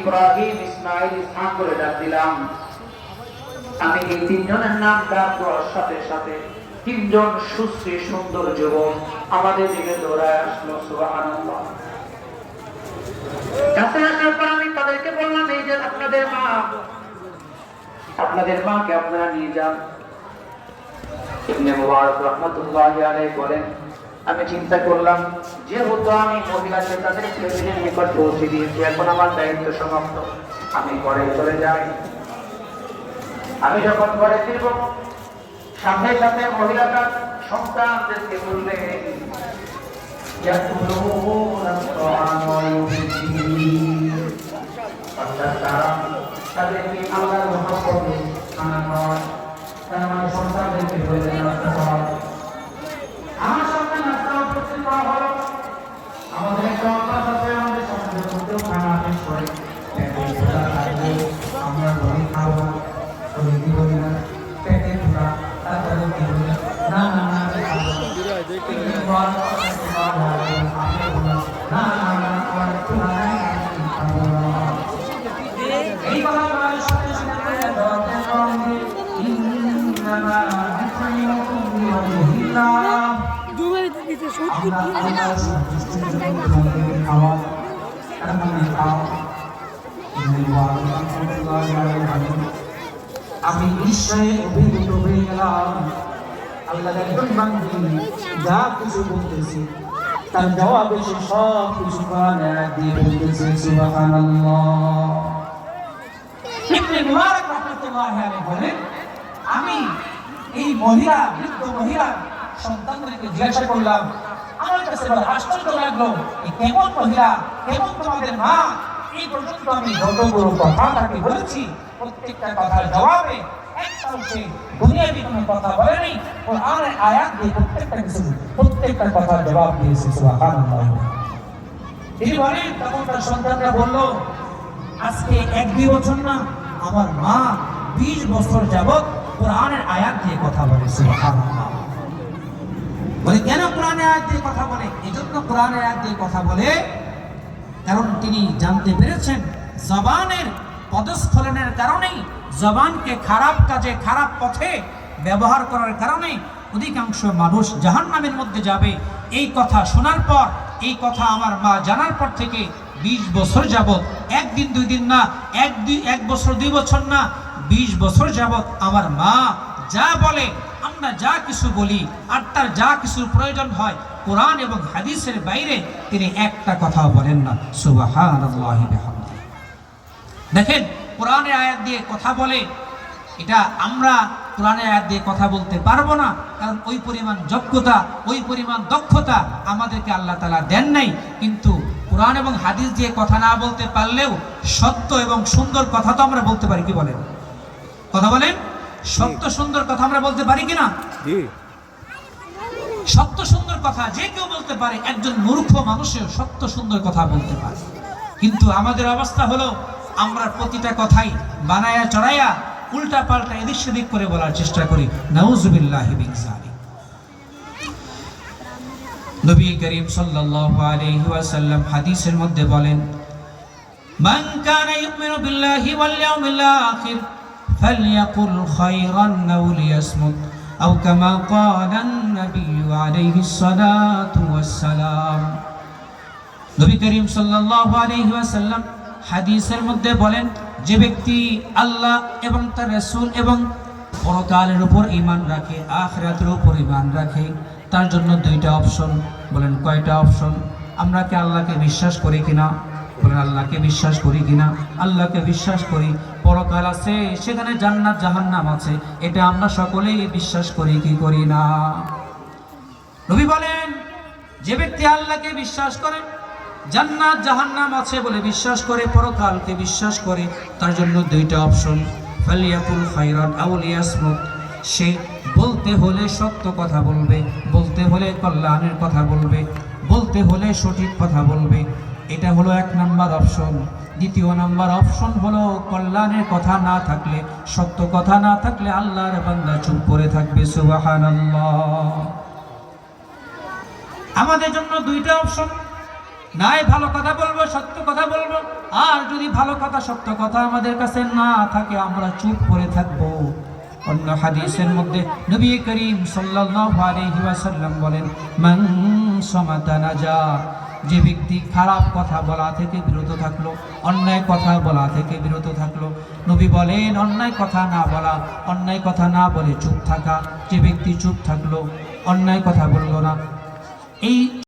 ইব্রাহিম, ইসমাইল, ইসহাক করে ডাক দিলাম। আমি এই তিনজনের নাম ডাক দেওয়ার সাথে সাথে তিনজন সুশ্রী সুন্দর যুবক আমাদের দিকে দৌড়ায় আসলো, সুবহানাল্লাহ। কাছে আমি তাদেরকে বললাম, এই যে আপনাদের মা, আপনাদের মাকে আপনারা নিয়ে যান। আমি চিন্তা করলাম, যেহেতু আমি মহিলা নেতাদের ছেলেদের নিকট পৌঁছে দিয়েছি, এখন আমার দায়িত্ব সমাপ্ত। আমি ঘরে চলে যাই। আমি যখন ঘরে ফিরব, সাথে সাথে মহিলাটা সন্তানদেরকে বললে তাদেরকে আল্লাহ মহাপ্রভু খানা আমি বিস্ময়ে অভিভূত হয়ে গেলাম। আল্লাহর একজন বান্দি যা কিছু বলতেছে, তার জবাবে সে সব কিছু দিয়ে বলতেছে বলেন, আমি এই মহিলা, বৃদ্ধ মহিলা সন্তানদেরকে জিজ্ঞাসা করলাম, আমার কাছে বড় আশ্চর্য লাগল এই কেমন মহিলা, কেমন তোমাদের মা? এই পর্যন্ত আমি যতগুলো কথা তাকে বলেছি, প্রত্যেকটা কথার জবাবে আমার মা বিশ বছর যাবৎ কোরআনের আয়াত দিয়ে কথা বলে, কেন কোরআনের আয়াত দিয়ে কথা বলে? এজন্য কোরআনের আয়াত দিয়ে কথা বলে, কারণ তিনি জানতে পেরেছেন, জবানের পদস্খলনের কারণেই জবানকে খারাপ কাজে, খারাপ পথে ব্যবহার করার কারণে অধিকাংশ মানুষ জাহান্নামের মধ্যে যাবে। এই কথা শোনার পর, এই কথা আমার মা জানার পর থেকে বিশ বছর যাবৎ, একদিন, দুই দিন না, এক দুই, এক বছর, দুই বছর না, বিশ বছর যাবৎ আমার মা যা বলে, আমরা যা কিছু বলি আর তার যা কিছুর প্রয়োজন হয়, কোরআন এবং হাদিসের বাইরে তিনি একটা কথাও বলেন না। বিহামদিহি দেখেন কোরআনের আয়াত দিয়ে কথা বলে এটা আমরা কোরআনের আয়াত দিয়ে কথা বলতে পারব না কারণ ওই পরিমাণ যোগ্যতা ওই পরিমাণ দক্ষতা আমাদেরকে আল্লাহ তালা দেন নাই। কিন্তু কোরআন এবং হাদিস দিয়ে কথা না বলতে পারলেও সত্য এবং সুন্দর কথা তো আমরা বলতে পারি কি বলেন? কথা বলেন? সত্য সুন্দর কথা আমরা বলতে পারি কি না সত্য সুন্দর কথা যে কেউ বলতে পারে একজন মূর্খ মানুষেও সত্য সুন্দর কথা বলতে পারে। কিন্তু আমাদের অবস্থা হলো আমরা প্রতিটা কথাই বানায়া চড়াইয়া উল্টা পাল্টা এদিক সেদিক করে বলার চেষ্টা করি। নাউজুবিল্লাহি নবী করিম সাল্লাল্লাহু আলাইহি ওয়াসাল্লাম হাদিসের মধ্যে বলেন, মান কানা ইউমিনু বিল্লাহি ওয়াল ইয়াউমিল আখির ফালইয়াকুল খায়রান আও লিয়াসমুত, আও কামা an-নাবিয়্যু আলাইহিস সালাতু নবী করিম সাল্লাল্লাহু আলাইহি ওয়াসাল্লাম হাদিসের মধ্যে বলেন, যে ব্যক্তি আল্লাহ এবং তার রাসূল এবং পরকালের উপর ঈমান রাখে, আখিরাতের উপর ঈমান রাখে, তার জন্য দুইটা অপশন বলেন, কয়টা অপশন? আমরা কি আল্লাহকে বিশ্বাস করি কিনা? বলেন, আল্লাহকে বিশ্বাস করি কিনা? আল্লাহকে বিশ্বাস করি, পরকাল আছে, সেখানে জান্নাত, জাহান্নাম আছে, এটা আমরা সকলেই বিশ্বাস করি, কি করি না? রবি বলেন, যে ব্যক্তি আল্লাহকে বিশ্বাস করে জান্নাত জাহান্নাম আছে বলে বিশ্বাস করে, পরকালকে বিশ্বাস করে, তার জন্য দুইটা অপশন ফালিয়াকুল খাইরান আউল ইয়াসমুত সে বলতে হলে সত্য কথা বলবে, বলতে হলে কল্যাণের কথা বলবে, বলতে হলে সঠিক কথা বলবে। এটা হলো এক নাম্বার অপশন দ্বিতীয় নাম্বার অপশন হলো কল্যাণের কথা না থাকলে, সত্য কথা না থাকলে আল্লাহর বান্দা চুপ করে থাকবে, সুবহানাল্লাহ। আমাদের জন্য দুইটা অপশন নাই ভালো কথা বলব, সত্য কথা বলব। আর যদি ভালো কথা, সত্য কথা আমাদের কাছে না থাকে, আমরা চুপ করে থাকব। অন্য হাদিসের মধ্যে নবী করিম ওয়াসাল্লাম বলেন, মান নাজা। যে ব্যক্তি খারাপ কথা বলা থেকে বিরত থাকল, অন্যায় কথা বলা থেকে বিরত থাকল, নবী বলেন, অন্যায় কথা না বলা, অন্যায় কথা না বলে চুপ থাকা। যে ব্যক্তি চুপ থাকল, অন্যায় কথা বলল না। এই